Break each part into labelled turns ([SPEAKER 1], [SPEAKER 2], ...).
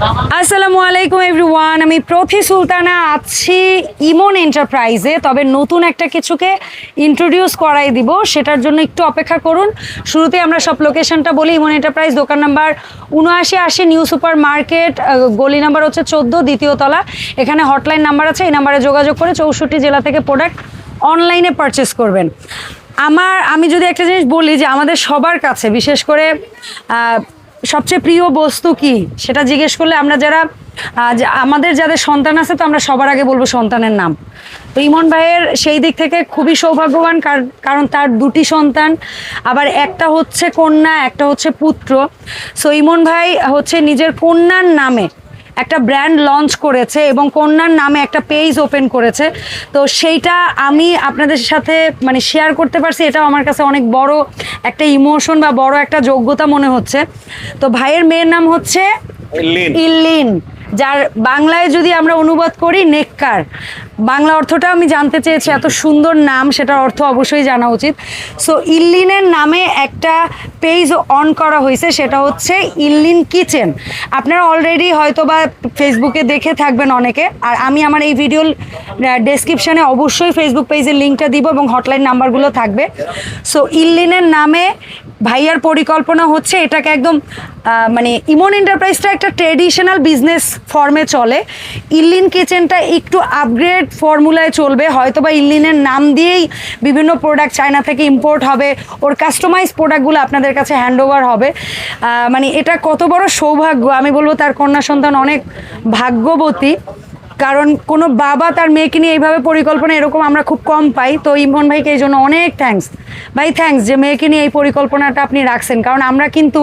[SPEAKER 1] আসসালামু আলাইকুম এভরিওয়ান, আমি প্রথি সুলতানা, আছি ইমন এন্টারপ্রাইজে, তবে নতুন একটা কিছুকে ইন্ট্রোডিউস করাই দিব, সেটার জন্য একটু অপেক্ষা করুন। শুরুতে আমরা সব লোকেশনটা বলি, ইমন এন্টারপ্রাইজ, দোকান নাম্বার উনআশি আশি নিউ সুপার মার্কেট গলি নাম্বার হচ্ছে চোদ্দ, দ্বিতীয় তলা। এখানে হটলাইন নাম্বার আছে, এই নাম্বারে যোগাযোগ করে চৌষট্টি জেলা থেকে প্রোডাক্ট অনলাইনে পারচেস করবেন। আমার, আমি যদি একটা জিনিস বলি যে আমাদের সবার কাছে, বিশেষ করে সবচেয়ে প্রিয় বস্তু কি? সেটা জিজ্ঞেস করলে আমরা যারা আমাদের যাদের সন্তান আছে তো আমরা সবার আগে বলব সন্তানের নাম। তো ইমন ভাইয়ের সেই দিক থেকে খুবই সৌভাগ্যবান কার- কারণ তার দুটি সন্তান, আবার একটা হচ্ছে কন্যা, একটা হচ্ছে পুত্র। সো ইমন ভাই হচ্ছে নিজের কন্যার নামে একটা ব্র্যান্ড লঞ্চ করেছে এবং কন্যার নামে একটা পেজ ওপেন করেছে। তো সেইটা আমি আপনাদের সাথে মানে শেয়ার করতে পারছি এটাও আমার কাছে অনেক বড় একটা ইমোশন বা বড় একটা যোগ্যতা মনে হচ্ছে। তো ভাইয়ের মেয়ের নাম হচ্ছে ইলিন যার বাংলায় যদি আমরা অনুবাদ করি, নেককার। বাংলা অর্থটা আমি জানতে চেয়েছি, এত সুন্দর নাম, সেটার অর্থ অবশ্যই জানা উচিত। সো ইল্লিনের নামে একটা পেজ অন করা হয়েছে, সেটা হচ্ছে ইল্লিন কিচেন। আপনারা অলরেডি হয়তো বা ফেসবুকে দেখে থাকবেন অনেকে, আর আমি আমার এই ভিডিওর ডেসক্রিপশানে অবশ্যই ফেসবুক পেজের লিঙ্কটা দিব এবং হটলাইন নাম্বারগুলো থাকবে। সো ইল্লিনের নামে ভাইয়ার পরিকল্পনা হচ্ছে এটাকে একদম মানে ইমন এন্টারপ্রাইজটা একটা ট্রেডিশনাল বিজনেস ফর্মে চলে। ইল্লিন কিচেনটা একটু আপগ্রেড ফর্মুলায় চলবে হয়তো বা ইল্লিনের নাম দিয়েই বিভিন্ন প্রোডাক্ট চায়না থেকে ইম্পোর্ট হবে। ওর কাস্টমাইজ প্রোডাক্টগুলো আপনাদের কাছে হ্যান্ড ওভার হবে মানে এটা কত বড় সৌভাগ্য, আমি বলব তার কন্যা সন্তান অনেক ভাগ্যবতী। কারণ কোনো বাবা তার মেয়েকে নিয়ে এইভাবে পরিকল্পনা, এরকম আমরা খুব কম পাই। তো ইমন ভাইকে এই জন্য অনেক থ্যাংকস ভাই থ্যাংকস যে মেয়েকে নিয়ে এই পরিকল্পনাটা আপনি রাখছেন। কারণ আমরা কিন্তু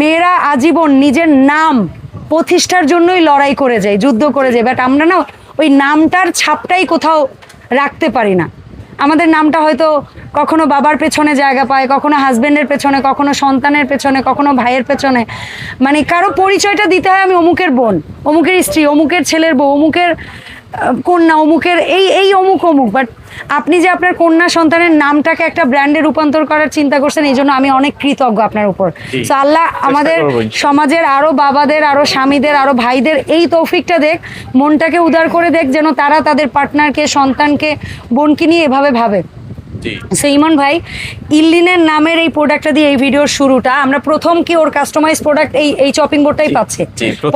[SPEAKER 1] মেয়েরা আজীবন নিজের নাম প্রতিষ্ঠার জন্যই লড়াই করে যাই, যুদ্ধ করে যাই। বাট আমরা না ওই নামটার ছাপটাই কোথাও রাখতে পারি না। আমাদের নামটা হয়তো কখনো বাবার পেছনে জায়গা পায়, কখনো হাজবেন্ডের পেছনে, কখনো সন্তানের পেছনে, কখনো ভাইয়ের পেছনে। মানে কারও পরিচয়টা দিতে হয় আমি অমুকের বোন, অমুকের স্ত্রী, অমুকের ছেলের বউ, অমুকের কন্যা অমুকের এই এই অমুক অমুক বাট আপনি যে আপনার কন্যা সন্তানের নামটাকে একটা ব্র্যান্ডে রূপান্তর করার চিন্তা করছেন এই জন্য আমি অনেক কৃতজ্ঞ আপনার উপর।
[SPEAKER 2] সো
[SPEAKER 1] তো আল্লাহ আমাদের সমাজের আরও বাবাদের আরও স্বামীদের আরও ভাইদের এই তৌফিকটা দেখ মনটাকে উদার করে দেখ যেন তারা তাদের পার্টনারকে সন্তানকে বোনকে নিয়ে এভাবে ভাবে। সো ইমন ভাই ইল্লিনের নামের এই প্রোডাক্টটা দিয়ে এই ভিডিওর শুরুটা আমরা প্রথম কি ওর কাস্টমাইজ প্রোডাক্ট এই এই চপিং বোর্ডটাই পাচ্ছি?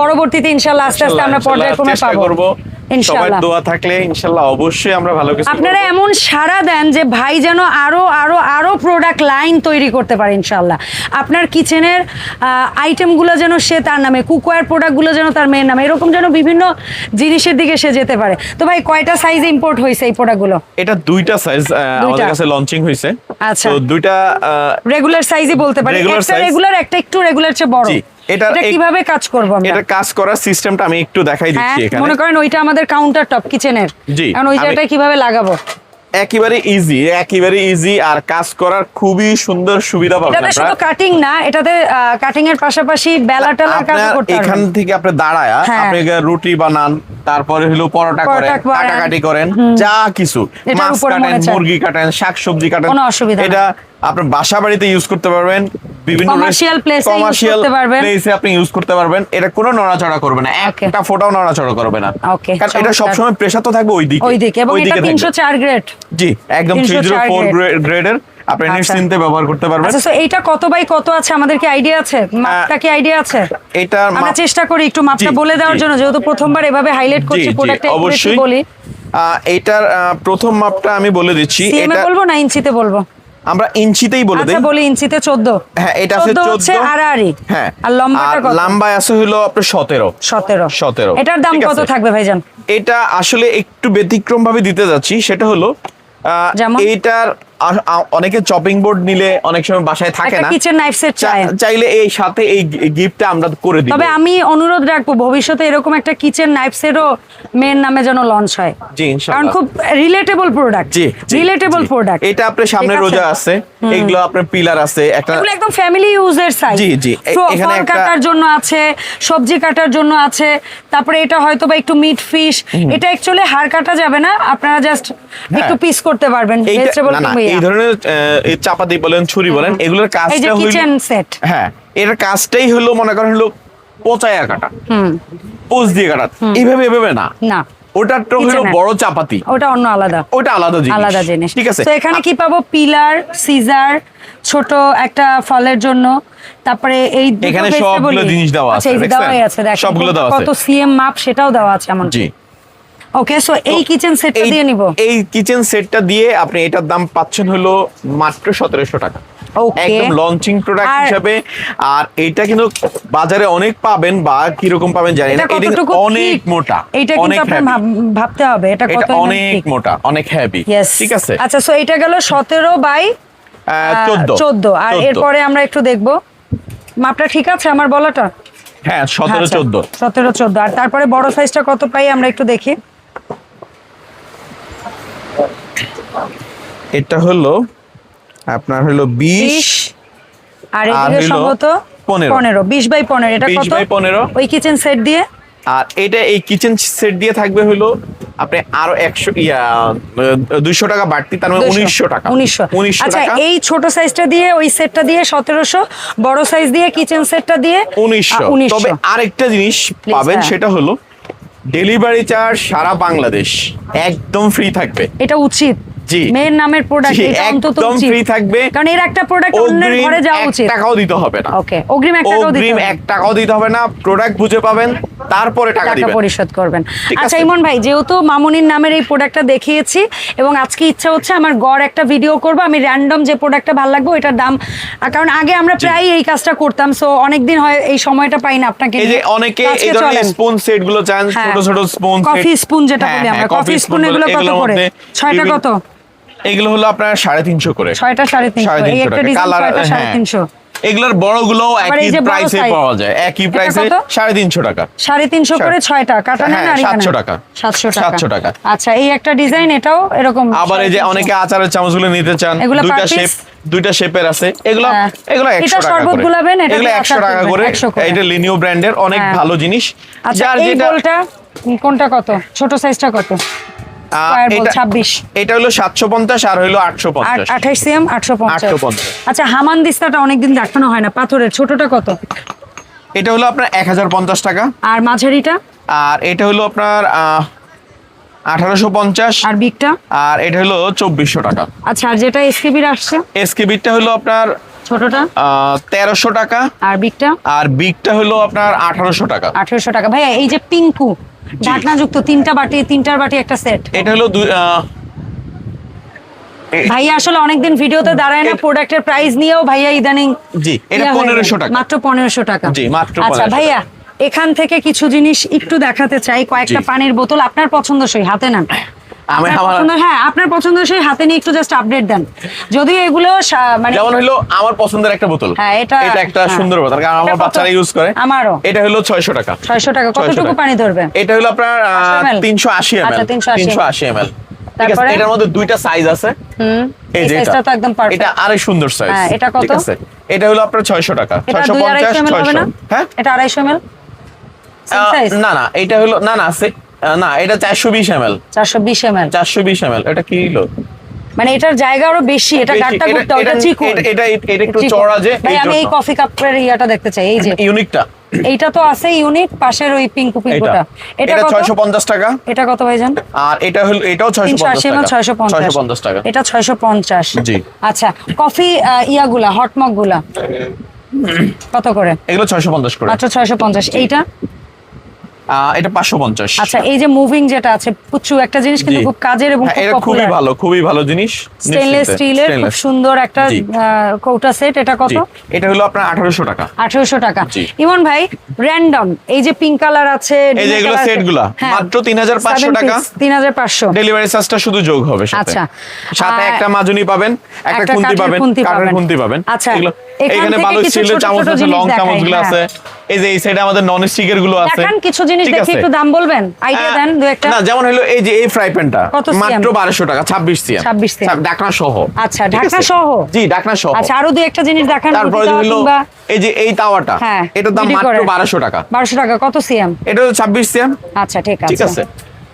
[SPEAKER 1] পরবর্তীতে ইনশাল্লাহ আস্তে আস্তে আমরা পর্যায়ক্রমে পাবো।
[SPEAKER 2] সবার দোয়া থাকলে ইনশাআল্লাহ অবশ্যই আমরা ভালো কিছু
[SPEAKER 1] আপনারা এমন সাড়া দেন যে ভাই যেন আরও আরও আরও প্রোডাক্ট লাইন তৈরি করতে পারে ইনশাল্লাহ আপনার কিচেনের আইটেমগুলো যেন সে তার নামে কুকওয়্যার প্রোডাক্টগুলো যেন তার মেয়ের নামে এরকম যেন বিভিন্ন জিনিসের দিকে সে যেতে পারে। তো ভাই কয়টা সাইজ ইম্পোর্ট হয়েছে এই প্রোডাক্টগুলো
[SPEAKER 2] এটা দুইটা সাইজ আমাদের। কাছে লঞ্চিং হয়েছে
[SPEAKER 1] আচ্ছা।
[SPEAKER 2] তো দুইটা
[SPEAKER 1] রেগুলার সাইজই বলতে পারি। একটা রেগুলার একটা একটু রেগুলার চেয়ে বড়। এটা কীভাবে কাজ করব আমরা?
[SPEAKER 2] এটা কাজ করার সিস্টেমটা আমি একটু দেখাই
[SPEAKER 1] হ্যাঁ
[SPEAKER 2] দিচ্ছি এখানে।
[SPEAKER 1] মনে করেন ওইটা আমাদের কাউন্টার টপ কিচেনের
[SPEAKER 2] জি,
[SPEAKER 1] এখন ওই
[SPEAKER 2] আমি-
[SPEAKER 1] কীভাবে লাগাবো?
[SPEAKER 2] একেবারে ইজি একেবারে ইজি আর কাজ করার খুবই সুন্দর সুবিধা পাবেন
[SPEAKER 1] এটা শুধু কাটিং না এটাতে কাটিং এর পাশাপাশি বেলা টেলার কাজ
[SPEAKER 2] করতে
[SPEAKER 1] করতে
[SPEAKER 2] এখান থেকে আপনি দাঁড়ায়
[SPEAKER 1] হ্যাঁ।
[SPEAKER 2] আপনি রুটি বানান তারপরে হলো পরোটা করেন
[SPEAKER 1] কাটা কাটি
[SPEAKER 2] কাটাকাটি করেন যা কিছু। মাছ কাটেন মুরগি কাটেন শাকসবজি কাটেন
[SPEAKER 1] কোনো অসুবিধা
[SPEAKER 2] এটা আপনি বাসা বাড়িতে ইউজ করতে পারবেন। বিভিন্ন কমার্শিয়াল
[SPEAKER 1] করতে পারবেন।
[SPEAKER 2] প্লেসে আপনি ইউজ করতে পারবেন। এটা কোনো নড়াচড়া করবে না। একটা ফোটাও নড়াচড়া করবে না।
[SPEAKER 1] Okay,
[SPEAKER 2] কারণ এটা। সবসময় প্রেসার তো থাকবে ওই দিকে
[SPEAKER 1] ওই দিকে এবং এটা
[SPEAKER 2] থাকবে।
[SPEAKER 1] তিনশো চার গ্রেড
[SPEAKER 2] জি একদম
[SPEAKER 1] 304
[SPEAKER 2] থ্রি জিরো ফোর
[SPEAKER 1] grade।
[SPEAKER 2] গ্রেডের আপনি
[SPEAKER 1] আচ্ছা।
[SPEAKER 2] নিশ্চিন্তে ব্যবহার করতে পারবেন।
[SPEAKER 1] আচ্ছা তো এইটা কত বাই কত আছে? আমাদের কি আইডিয়া আছে? মাপটা কি আইডিয়া আছে?
[SPEAKER 2] এটার
[SPEAKER 1] আমরা চেষ্টা করি একটু মাপটা বলে দেওয়ার জন্য। যেহেতু প্রথমবার এভাবে হাইলাইট করছি
[SPEAKER 2] জি
[SPEAKER 1] প্রোডাক্টে
[SPEAKER 2] অবশ্যই।
[SPEAKER 1] বলি।
[SPEAKER 2] এটার প্রথম মাপটা আমি বলে দিচ্ছি। এটা
[SPEAKER 1] বলব না ইঞ্চিতে বলব?
[SPEAKER 2] আমরা ইঞ্চিতেই বলে দেই।
[SPEAKER 1] আচ্ছা বলি ইঞ্চিতে চোদ্দ।
[SPEAKER 2] হ্যাঁ এটা আছে
[SPEAKER 1] চোদ্দ হচ্ছে
[SPEAKER 2] 14
[SPEAKER 1] আড়াআড়ি।
[SPEAKER 2] হ্যাঁ
[SPEAKER 1] আর লম্বাটা কত?
[SPEAKER 2] লম্বা আছে হলো আপনার সতেরো।
[SPEAKER 1] সতেরো।
[SPEAKER 2] 17
[SPEAKER 1] এটার দাম কত। থাকবে ভাইজান?
[SPEAKER 2] এটা আসলে একটু ব্যতিক্রম ভাবে দিতে যাচ্ছি। সেটা হলো আহ,
[SPEAKER 1] যেমন?
[SPEAKER 2] এইটার অনেকে চপিং বোর্ড নিলে অনেক সময় বাসায় থাকে না।
[SPEAKER 1] কিচেন নাইফ সেট
[SPEAKER 2] চাইলে এই সাথে এই গিফটটা আমরা করে দিই
[SPEAKER 1] তবে আমি অনুরোধ রাখব ভবিষ্যতে এরকম একটা কিচেন নাইফ সেটও মেন নামে যেন লঞ্চ হয়।
[SPEAKER 2] জি
[SPEAKER 1] কারণ
[SPEAKER 2] ইনশাআল্লাহ
[SPEAKER 1] খুব রিলেটেবল প্রোডাক্ট
[SPEAKER 2] জি
[SPEAKER 1] রিলেটেবল প্রোডাক্ট
[SPEAKER 2] এটা আপনার সামনে রোজা আছে এগুলো আপনার পিলার আছে একটা
[SPEAKER 1] এগুলো একদম ফ্যামিলি ইউজের সাইজ
[SPEAKER 2] জি, জি। এখানে একটা-
[SPEAKER 1] কাটার জন্য আছে সবজি কাটার জন্য আছে তারপরে এটা হয়তো বা একটু মিট ফিশ এটা অ্যাকচুয়ালি হাড় কাটা যাবে না আপনারা জাস্ট একটু পিস করতে পারবেন ভেজিটেবল
[SPEAKER 2] এই ধরনের এই চাপাতি বলেন ছুরি বলেন এগুলোর কাজটা হইল
[SPEAKER 1] কিচেন সেট
[SPEAKER 2] হ্যাঁ এর কাজটাই হলো মনে করেন হলো পচায়া কাটা।
[SPEAKER 1] হুম।
[SPEAKER 2] পোজ দিয়ে কাটা। এইভাবে এভাবে না।
[SPEAKER 1] না।
[SPEAKER 2] ওটার তো হলো বড় চাপাতি।
[SPEAKER 1] ওটা অন্য আলাদা।
[SPEAKER 2] ওটা আলাদা জিনিস।
[SPEAKER 1] আলাদা জিনিস।
[SPEAKER 2] ঠিক আছে।
[SPEAKER 1] তো এখানে কি পাবো? পিলার সিজার ছোট একটা ফলের জন্য। তারপরে এই
[SPEAKER 2] এখানে সবগুলো জিনিস দেওয়া
[SPEAKER 1] আচ্ছা,
[SPEAKER 2] আছে, সবগুলো দেওয়া
[SPEAKER 1] কত
[SPEAKER 2] আছে।
[SPEAKER 1] সিএম মাপ সেটাও দেওয়া আছে এমন
[SPEAKER 2] জি।
[SPEAKER 1] ওকে সো এই কিচেন সেটটা দিয়ে নিব।
[SPEAKER 2] এই কিচেন সেটটা দিয়ে আপনি এটার দাম পাচ্ছেন হলো মাত্র সতেরোশো টাকা।
[SPEAKER 1] Okay.
[SPEAKER 2] একদম লঞ্চিং প্রোডাক্ট
[SPEAKER 1] আর-
[SPEAKER 2] আর এটা কিন্তু বাজারে অনেক পাবেন বা কীরকম পাবেন জানি না।
[SPEAKER 1] এটা
[SPEAKER 2] এটা কিন্তু অনেক মোটা
[SPEAKER 1] এইটা কিন্তু। ভাব- ভাবতে হবে এটা
[SPEAKER 2] এটা
[SPEAKER 1] কত
[SPEAKER 2] অনেক মোটা অনেক
[SPEAKER 1] ইয়েস
[SPEAKER 2] ঠিক আছে?
[SPEAKER 1] আচ্ছা সো এটা গেল সতেরো বাই
[SPEAKER 2] চোদ্দ।
[SPEAKER 1] চোদ্দ। আর এরপরে আমরা একটু দেখব। মাপটা ঠিক আছে আমার বলাটা?
[SPEAKER 2] হ্যাঁ সতেরো চোদ্দ।
[SPEAKER 1] সতেরো চোদ্দ। আর তারপরে বড় সাইজটা কত পাই আমরা একটু দেখি।
[SPEAKER 2] এটা হলো আপনার হলো বিশ
[SPEAKER 1] আর
[SPEAKER 2] আর
[SPEAKER 1] এদিকে সম্ভবত
[SPEAKER 2] পনেরো।
[SPEAKER 1] পনেরো বিশ বাই পনেরো এটা
[SPEAKER 2] 20
[SPEAKER 1] কত
[SPEAKER 2] বাই পনেরো।
[SPEAKER 1] ওই কিচেন সেট দিয়ে
[SPEAKER 2] আর এটা এই কিচেন সেট দিয়ে থাকবে হলো আপনি আরও একশো ইয়া দুইশো টাকা বাড়তি তার মানে উনিশশো টাকা
[SPEAKER 1] উনিশশো আচ্ছা এই ছোট সাইজটা দিয়ে ওই সেটটা দিয়ে সতেরোশো বড় সাইজ দিয়ে কিচেন সেটটা দিয়ে
[SPEAKER 2] উনিশশো
[SPEAKER 1] আহ, 1900
[SPEAKER 2] তবে আরেকটা জিনিস পাবেন
[SPEAKER 1] হ্যাঁ।
[SPEAKER 2] সেটা হলো ডেলিভারি চার্জ সারা বাংলাদেশ একদম ফ্রি থাকবে
[SPEAKER 1] এটা উচিত। মেয়ের নামের প্রোডাক্ট এটা অন্তত
[SPEAKER 2] একদম free থাকবে।
[SPEAKER 1] কারণ এর একটা প্রোডাক্ট অন্যের ঘরে যাওয়া উচিত।
[SPEAKER 2] টাকাও দিতে হবে না।
[SPEAKER 1] ওকে অগ্রিম এক টাকাও দিতে
[SPEAKER 2] অগ্রিম এক টাকাও দিতে হবে না। প্রোডাক্ট বুঝে পাবেন তারপরে টাকা দিবেন।
[SPEAKER 1] পরিশোধ করবেন। আচ্ছা ইমন ভাই যেহেতু মামুনির নামের এই প্রোডাক্টটা দেখিয়েছি এবং আজকে ইচ্ছা হচ্ছে আমার গড় একটা ভিডিও করব আমি র্যান্ডম যে প্রোডাক্টটা ভালো লাগবে ওইটার দাম কারণ আগে আমরা প্রায় এই কাজটা করতাম সো অনেকদিন হয় এই সময়টা পাই না আপনাকে
[SPEAKER 2] এই যে অনেকে এই ধরনের স্পুন সেটগুলো চান
[SPEAKER 1] হ্যাঁ।
[SPEAKER 2] ছোট ছোট স্পুন
[SPEAKER 1] কফি স্পুন যেটা বলি আমরা। কফি স্পুন এগুলো কত করে? ছয়টা কত?
[SPEAKER 2] এগুলো হলো আপনার সাড়ে তিনশো করে।
[SPEAKER 1] ছয়টা সাড়ে তিনশো।
[SPEAKER 2] সাড়ে তিনশো
[SPEAKER 1] একটা
[SPEAKER 2] কালার
[SPEAKER 1] সাড়ে
[SPEAKER 2] হ্যাঁ।
[SPEAKER 1] তিনশো।
[SPEAKER 2] এগুলোর বড়গুলো
[SPEAKER 1] আবার
[SPEAKER 2] একই প্রাইসে পাওয়া যায়। একই প্রাইসে
[SPEAKER 1] কত?
[SPEAKER 2] সাড়ে তিনশো টাকা।
[SPEAKER 1] সাড়ে তিনশো করে ছয়টা। কাটা নেন
[SPEAKER 2] হ্যাঁ,
[SPEAKER 1] আর এখানে?
[SPEAKER 2] 700 টাকা।
[SPEAKER 1] সাতশো টাকা।
[SPEAKER 2] 700 টাকা।
[SPEAKER 1] আচ্ছা এই একটা ডিজাইন এটাও এরকম
[SPEAKER 2] আবার এই যে অনেকে আচারের চামচগুলো নিতে চান দুইটা শেপ দুইটা শেপের আছে। এগুলো
[SPEAKER 1] হ্যাঁ।
[SPEAKER 2] এগুলো
[SPEAKER 1] এটা
[SPEAKER 2] 100 টাকা করে।
[SPEAKER 1] গুলাবেন, এটা
[SPEAKER 2] এগুলো
[SPEAKER 1] দিয়ে
[SPEAKER 2] 100 টাকা করে।
[SPEAKER 1] 100
[SPEAKER 2] এটা লিনিও ব্র্যান্ডের অনেক
[SPEAKER 1] হ্যাঁ।
[SPEAKER 2] ভালো জিনিস।
[SPEAKER 1] আচ্ছা
[SPEAKER 2] যার যেটা
[SPEAKER 1] কোনটা কত? ছোট সাইজটা কত?
[SPEAKER 2] এটা-
[SPEAKER 1] 26
[SPEAKER 2] এটা হলো 750 আর হলো 850
[SPEAKER 1] আঠাশ সিএম আটশো পঞ্চাশ।
[SPEAKER 2] 850
[SPEAKER 1] আচ্ছা হামান দিস্তাটা অনেকদিন দেখানো হয় না পাথরের ছোটটা কত?
[SPEAKER 2] এটা হলো আপনার 1050 টাকা।
[SPEAKER 1] আর মাঝারিটা?
[SPEAKER 2] আর এটা হলো আপনার আঠারোশো পঞ্চাশ।
[SPEAKER 1] আর বিগটা
[SPEAKER 2] আর এটা হলো চব্বিশশো টাকা।
[SPEAKER 1] আচ্ছা আর যেটা এসকেবির আসছে?
[SPEAKER 2] এসকেবিটা হলো আপনার
[SPEAKER 1] ছোটটা?
[SPEAKER 2] তেরোশো টাকা।
[SPEAKER 1] আর বিগটা
[SPEAKER 2] আর বিগটা হলো আপনার আঠারোশো টাকা।
[SPEAKER 1] আঠেরোশো টাকা। ভাইয়া এই যে পিঙ্কু ঢাকনাযুক্ত তিনটা বাটি তিনটার বাটি একটা সেট
[SPEAKER 2] এটা হলো
[SPEAKER 1] ভাইয়া আসলে অনেকদিন ভিডিওতে দাঁড়ায় না প্রোডাক্টের প্রাইস নিয়েও ভাইয়া ইদানিং
[SPEAKER 2] জি এটা
[SPEAKER 1] ইয়া হয়ে
[SPEAKER 2] পনেরোশো
[SPEAKER 1] যায়।
[SPEAKER 2] টাকা।
[SPEAKER 1] মাত্র পনেরোশো টাকা।
[SPEAKER 2] জি, মাত্র
[SPEAKER 1] আচ্ছা ভাইয়া এখান থেকে কিছু জিনিস একটু দেখাতে চাই কয়েকটা পানির বোতল আপনার পছন্দসই হাতে নেন
[SPEAKER 2] আমি আমার
[SPEAKER 1] পছন্দ- হ্যাঁ আপনার পছন্দসই হাতে নিয়ে একটু জাস্ট আপডেট দেন। যদিও এগুলো মানে
[SPEAKER 2] যেমন হলো আমার পছন্দের একটা বোতল।
[SPEAKER 1] হ্যাঁ, এটা-
[SPEAKER 2] এটা একটা
[SPEAKER 1] হ্যাঁ।
[SPEAKER 2] সুন্দর বোতল কারণ আমার বাচ্চারা ইউজ করে।
[SPEAKER 1] আমারও।
[SPEAKER 2] এটা হলো ছয়শো টাকা।
[SPEAKER 1] ছয়শো টাকা। কতটুকু পানি ধরবে?
[SPEAKER 2] এটা হলো আপনার
[SPEAKER 1] 500 ml? আচ্ছা, 380
[SPEAKER 2] তিনশো আশি এম এল ঠিক আছে? এটার মধ্যে দুইটা সাইজ আছে।
[SPEAKER 1] হুম
[SPEAKER 2] এই যে
[SPEAKER 1] সাইজটা তো একদম পারফেক্ট
[SPEAKER 2] এটা আরও সুন্দর সাইজ
[SPEAKER 1] হ্যাঁ, এটা কত?
[SPEAKER 2] ঠিক আছে। এটা হলো আপনার ছয়শো টাকা।
[SPEAKER 1] এটা
[SPEAKER 2] ছয়শো
[SPEAKER 1] দুই
[SPEAKER 2] পঞ্চাশ
[SPEAKER 1] আড়াইশো ml
[SPEAKER 2] হ্যাঁ?
[SPEAKER 1] এটা আড়াইশো এমএল
[SPEAKER 2] না না এটা হলো না না না এটা চারশো বিশ এম এল
[SPEAKER 1] চারশো বিশ এমএল
[SPEAKER 2] চারশো বিশ এম এটা কি হলো?
[SPEAKER 1] মানে এটার জায়গা আরও বেশি এটা। গাট্টা গুট্টা ওটা
[SPEAKER 2] এটা- এটা- একটু চড়া যে
[SPEAKER 1] ভাই আমি এই কফি কাপের ইয়াটা দেখতে চাই এই যে।
[SPEAKER 2] ইউনিকটা
[SPEAKER 1] এইটা তো আছে ইউনিক পাশের ওই পিঙ্কু
[SPEAKER 2] এটা।
[SPEAKER 1] পিঙ্কুটা এটা
[SPEAKER 2] এটা
[SPEAKER 1] কত?
[SPEAKER 2] ছয়শো পঞ্চাশ টাকা।
[SPEAKER 1] এটা কত ভাইজান?
[SPEAKER 2] আর এটা হলো এটাও ছয়শো
[SPEAKER 1] তিনশো
[SPEAKER 2] পঞ্চাশ
[SPEAKER 1] আশি এমএল
[SPEAKER 2] টাকা
[SPEAKER 1] ছয়শো পঞ্চাশ।
[SPEAKER 2] ছয়শো পঞ্চাশ টাকা।
[SPEAKER 1] এটা ছয়শো পঞ্চাশ।
[SPEAKER 2] জি।
[SPEAKER 1] আচ্ছা কফি ইয়াগুলা হট মগগুলা কত করে?
[SPEAKER 2] এগুলো ছয়শো পঞ্চাশ করে।
[SPEAKER 1] মাত্র ছয়শো পঞ্চাশ। এইটা?
[SPEAKER 2] আহ, এটা পাঁচশো পঞ্চাশ।
[SPEAKER 1] আচ্ছা এই যে মুভিং যেটা আছে পুচু একটা জিনিস কিন্তু খুব কাজের এবং
[SPEAKER 2] হ্যাঁ,
[SPEAKER 1] খুব
[SPEAKER 2] খুবই ভালো খুবই ভালো জিনিস
[SPEAKER 1] স্টেনলেস। স্টিলের খুব সুন্দর একটা কৌটা সেট এটা কত?
[SPEAKER 2] এটা হলো আপনার আঠারোশো টাকা।
[SPEAKER 1] আঠারোশো টাকা। ইমন ভাই র্যান্ডম এই যে পিঙ্ক কালার আছে
[SPEAKER 2] এই যে এগুলো গুলা, মাত্র 3,500 টাকা।
[SPEAKER 1] তিন হাজার পাঁচশো।
[SPEAKER 2] ডেলিভারি চার্জটা শুধু যোগ হবে
[SPEAKER 1] আচ্ছা।
[SPEAKER 2] সাথে একটা মাজুনি পাবেন একটা খুন্তি পাবেন কাঠের খুন্তি পাবেন।
[SPEAKER 1] আচ্ছা, এখানে
[SPEAKER 2] ভালো স্টিলের চামচ আছে লং
[SPEAKER 1] দেখাই,
[SPEAKER 2] চামচগুলো
[SPEAKER 1] হ্যাঁ।
[SPEAKER 2] আছে। এই যে এই সাইডে আমাদের নন স্টিকেরগুলো আছে।
[SPEAKER 1] দেখান কিছু জিনিস দেখি একটু দাম বলবেন? আইডিয়া দেন দু একটা।
[SPEAKER 2] না যেমন হলো এই যে এই ফ্রাই প্যানটা
[SPEAKER 1] কত CM?
[SPEAKER 2] মাত্র বারোশো টাকা ছাব্বিশ সিএম।
[SPEAKER 1] 26 CM
[SPEAKER 2] ডাকনা সহ।
[SPEAKER 1] আচ্ছা,
[SPEAKER 2] ঠিক
[SPEAKER 1] ঢাকনা
[SPEAKER 2] আছে?
[SPEAKER 1] সহ?
[SPEAKER 2] জি ডাকনা সহ।
[SPEAKER 1] আচ্ছা আরও দু একটা জিনিস দেখান
[SPEAKER 2] তারপরে হলো এই যে এই তাওয়াটা
[SPEAKER 1] হ্যাঁ,
[SPEAKER 2] দাম মাত্র
[SPEAKER 1] করে।
[SPEAKER 2] বারোশো টাকা।
[SPEAKER 1] বারোশো টাকা কত সিএম?
[SPEAKER 2] এটা সিএম।
[SPEAKER 1] আচ্ছা ঠিক আছে
[SPEAKER 2] ঠিক আছে।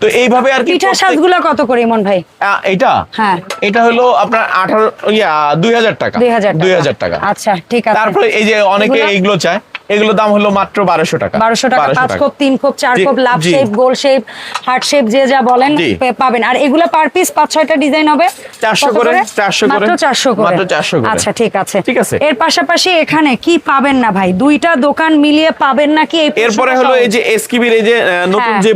[SPEAKER 2] তো এইভাবে আর কি
[SPEAKER 1] পিঠা সাজগুলা কত করে ইমন ভাই?
[SPEAKER 2] এটা
[SPEAKER 1] হ্যাঁ।
[SPEAKER 2] এটা হলো আপনার আঠারো ইয়া দুই হাজার টাকা।
[SPEAKER 1] দুই হাজার
[SPEAKER 2] দুই হাজার টাকা।
[SPEAKER 1] আচ্ছা ঠিক আছে।
[SPEAKER 2] তারপরে এই যে অনেকে এইগুলো চায়। এগুলো দাম হলো মাত্র বারোশো টাকা।
[SPEAKER 1] বারোশো টাকা পাঁচ খোপ তিন খোপ চার খোপ লাভ শেপ গোল শেপ হার্ট শেপ যে যা বলেন পাবেন। আর এগুলো পার পিস পাঁচ ছয়টা ডিজাইন হবে।
[SPEAKER 2] 400
[SPEAKER 1] কত
[SPEAKER 2] করে, 400 করে।
[SPEAKER 1] চারশো করে।
[SPEAKER 2] মাত্র 400
[SPEAKER 1] আচ্ছা ঠিক আছে।
[SPEAKER 2] ঠিক আছে।
[SPEAKER 1] এর পাশাপাশি এখানে কি পাবেন না ভাই? দুইটা দোকান মিলিয়ে পাবেন নাকি
[SPEAKER 2] এরপরে হলো এই যে এসকিবির এই যে নতুন
[SPEAKER 1] হ্যাঁ।
[SPEAKER 2] যে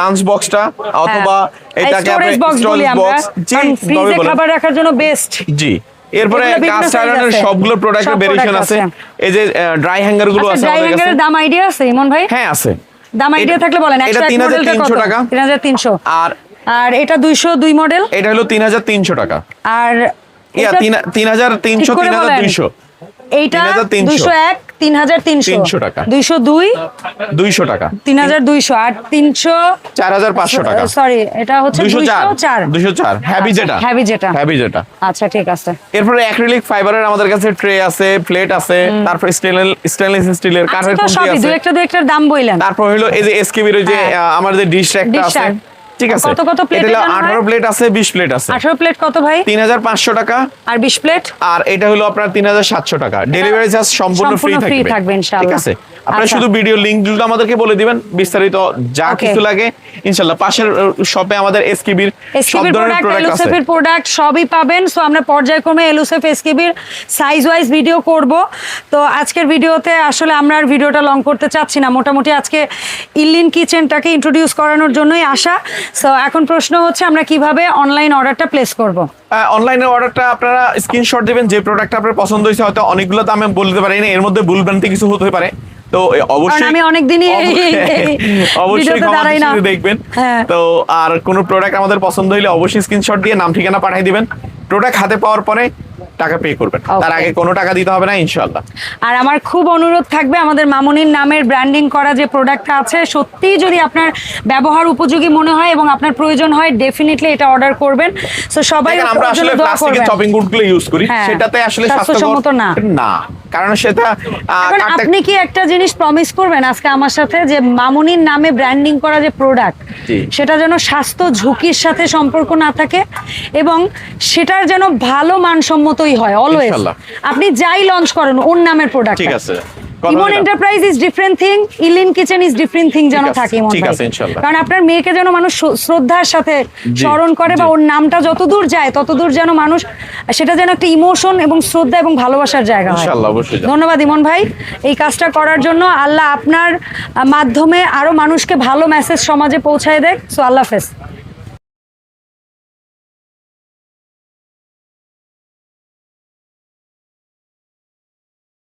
[SPEAKER 2] লাঞ্চ বক্সটা অথবা এটাকে
[SPEAKER 1] স্টোরেজ বক্স বলি আমরা।
[SPEAKER 2] বক্স জি
[SPEAKER 1] কারণ
[SPEAKER 2] তবে
[SPEAKER 1] ফ্রিজে খাবার রাখার জন্য বেস্ট
[SPEAKER 2] জি। এরপরে কাস্ট আয়রনের সবগুলো প্রোডাক্টের ভেরিয়েশন আছে। এই যে ড্রাই হ্যাঙ্গারগুলো আছে
[SPEAKER 1] ড্রাই হ্যাঙ্গারের দাম আইডিয়া আছে ইমন ভাই?
[SPEAKER 2] হ্যাঁ আছে।
[SPEAKER 1] দাম আইডিয়া থাকলে বলেন
[SPEAKER 2] এটা
[SPEAKER 1] একশো এক
[SPEAKER 2] তিন হাজার
[SPEAKER 1] মডেলটা
[SPEAKER 2] তিনশো
[SPEAKER 1] কত?
[SPEAKER 2] টাকা।
[SPEAKER 1] তিন হাজার তিনশো।
[SPEAKER 2] আর
[SPEAKER 1] আর এটা দুইশো দুই মডেল
[SPEAKER 2] এটা হলো তিন হাজার তিনশো টাকা।
[SPEAKER 1] আর
[SPEAKER 2] ইয়া
[SPEAKER 1] এটা-
[SPEAKER 2] তিন তিন হাজার তিনশো
[SPEAKER 1] ঠিক করে
[SPEAKER 2] তিন হাজার
[SPEAKER 1] বলেন।
[SPEAKER 2] দুইশো।
[SPEAKER 1] এইটা
[SPEAKER 2] 3300
[SPEAKER 1] দুইশো এক তিন হাজার তিনশো
[SPEAKER 2] টাকা।
[SPEAKER 1] দুইশো দুই?
[SPEAKER 2] দুইশো টাকা।
[SPEAKER 1] তিন হাজার দুইশো। আর তিনশো
[SPEAKER 2] চার হাজার পাঁচশো টাকা।
[SPEAKER 1] সরি এটা হচ্ছে
[SPEAKER 2] দুইশো চার।
[SPEAKER 1] দুইশো চার।
[SPEAKER 2] হ্যাভি যেটা।
[SPEAKER 1] হ্যাভি যেটা।
[SPEAKER 2] হ্যাভি যেটা।
[SPEAKER 1] আচ্ছা ঠিক আছে।
[SPEAKER 2] এরপরে অ্যাক্রিলিক ফাইবারের আমাদের কাছে ট্রে আছে প্লেট আছে তারপর স্টেনলেস স্টেনলেস স্টিলের
[SPEAKER 1] আচ্ছা
[SPEAKER 2] কাঠের খুঁটি আছে
[SPEAKER 1] দুই একটা দুই একটার দাম বইলেন।
[SPEAKER 2] তারপর হলো এই যে এসকেবির যে
[SPEAKER 1] হ্যাঁ।
[SPEAKER 2] আমাদের ডিশ একটা আছে। ঠিক আছে।
[SPEAKER 1] কত কত plate
[SPEAKER 2] এটা হলো
[SPEAKER 1] এর দাম হয়?
[SPEAKER 2] 18 প্লেট আছে 20 প্লেট আছে।
[SPEAKER 1] আঠারো প্লেট কত ভাই?
[SPEAKER 2] 3500 টাকা।
[SPEAKER 1] আর বিশ প্লেট
[SPEAKER 2] আর এটা হলো আপনার 3700 টাকা। ডেলিভারি চার্জ সম্পূর্ণ ফ্রি
[SPEAKER 1] সম্পূর্ণ free
[SPEAKER 2] থাকবে।
[SPEAKER 1] থাকবে ইনশাআল্লাহ।
[SPEAKER 2] ঠিক আছে? আপনারা
[SPEAKER 1] আচ্ছা।
[SPEAKER 2] শুধু ভিডিও লিংকগুলো আমাদেরকে বলে দিবেন। বিস্তারিত যা কিছু লাগে ইনশাআল্লাহ। পাশের শপে আমাদের এসকিবির সব ধরনের
[SPEAKER 1] প্রোডাক্ট
[SPEAKER 2] আছে।
[SPEAKER 1] প্রোডাক্ট সবই পাবেন। সো আমরা পর্যায়ক্রমে এলুসেফ এসকিবির সাইজ ওয়াইজ ভিডিও করব। তো আজকের ভিডিওতে আসলে আমরা আর ভিডিওটা লং করতে চাচ্ছি না। মোটামুটি আজকে ইল্লিন কিচেনটাকে ইন্ট্রোডিউস করানোর জন্যই আসা। সো এখন প্রশ্ন হচ্ছে আমরা কীভাবে অনলাইন অর্ডারটা প্লেস করব?
[SPEAKER 2] অনলাইনে অর্ডারটা আপনারা স্ক্রিনশট দিবেন যে প্রোডাক্ট আপনার পছন্দ হয়েছে হয়তো অনেকগুলো দামে বলতে পারেন এর মধ্যে ভুল ভ্রান্তি কিছু হতে পারে। তো অবশ্যই
[SPEAKER 1] আমি অনেকদিনই
[SPEAKER 2] অবশ্যই দেখবেন।
[SPEAKER 1] হ্যাঁ।
[SPEAKER 2] তো আর কোন প্রোডাক্ট আমাদের পছন্দ হলে অবশ্যই স্ক্রিনশট দিয়ে নাম ঠিকানা পাঠিয়ে দিবেন। প্রোডাক্ট হাতে পাওয়ার পরে টাকা পে করবেন। তার আগে কোনো টাকা দিতে হবে না ইনশাআল্লাহ।
[SPEAKER 1] আর আমার খুব অনুরোধ থাকবে আমাদের মামুনির নামের ব্র্যান্ডিং করা যে প্রোডাক্টটা আছে সত্যিই যদি আপনার ব্যবহার উপযোগী মনে হয় এবং আপনার প্রয়োজন হয় ডেফিনেটলি এটা অর্ডার করবেন। সো সবাই
[SPEAKER 2] আমরা আসলে প্লাস্টিকের চপিং বোর্ডগুলো ইউজ করি
[SPEAKER 1] হ্যাঁ,
[SPEAKER 2] সেটাতে আসলে
[SPEAKER 1] স্বাস্থ্যসম্মত না।
[SPEAKER 2] না কারণ সেটা
[SPEAKER 1] আপনি কি একটা জিনিস প্রমিস করবেন আজকে আমার সাথে যে মামুনির নামে ব্র্যান্ডিং করা যে প্রোডাক্ট সেটা যেন স্বাস্থ্য ঝুঁকির সাথে সম্পর্ক না থাকে এবং সেটার যেন ভালো মানসম্মতই হয় অলওয়েজ আপনি যাই লঞ্চ করেন ওর নামের প্রোডাক্ট
[SPEAKER 2] ঠিক আছে।
[SPEAKER 1] Emon enterprise is different thing ইলিন kitchen is different thing যেন থাকে ইমন
[SPEAKER 2] ঠিক আছে, ইনশাল্লাহ।
[SPEAKER 1] কারণ আপনার মেয়েকে যেন মানুষ শ্রদ্ধার সাথে স্মরণ করে বা ওর নামটা যতদূর যায় ততদূর যেন মানুষ সেটা যেন একটা ইমোশন এবং শ্রদ্ধা এবং ভালোবাসার জায়গা হয়।
[SPEAKER 2] ইনশাআল্লাহ, অবশ্যই।
[SPEAKER 1] ধন্যবাদ ইমন ভাই। এই কাজটা করার জন্য আল্লাহ আপনার মাধ্যমে আরও মানুষকে ভালো মেসেজ সমাজে পৌঁছায় দেয়। সো আল্লাহ হাফেজ।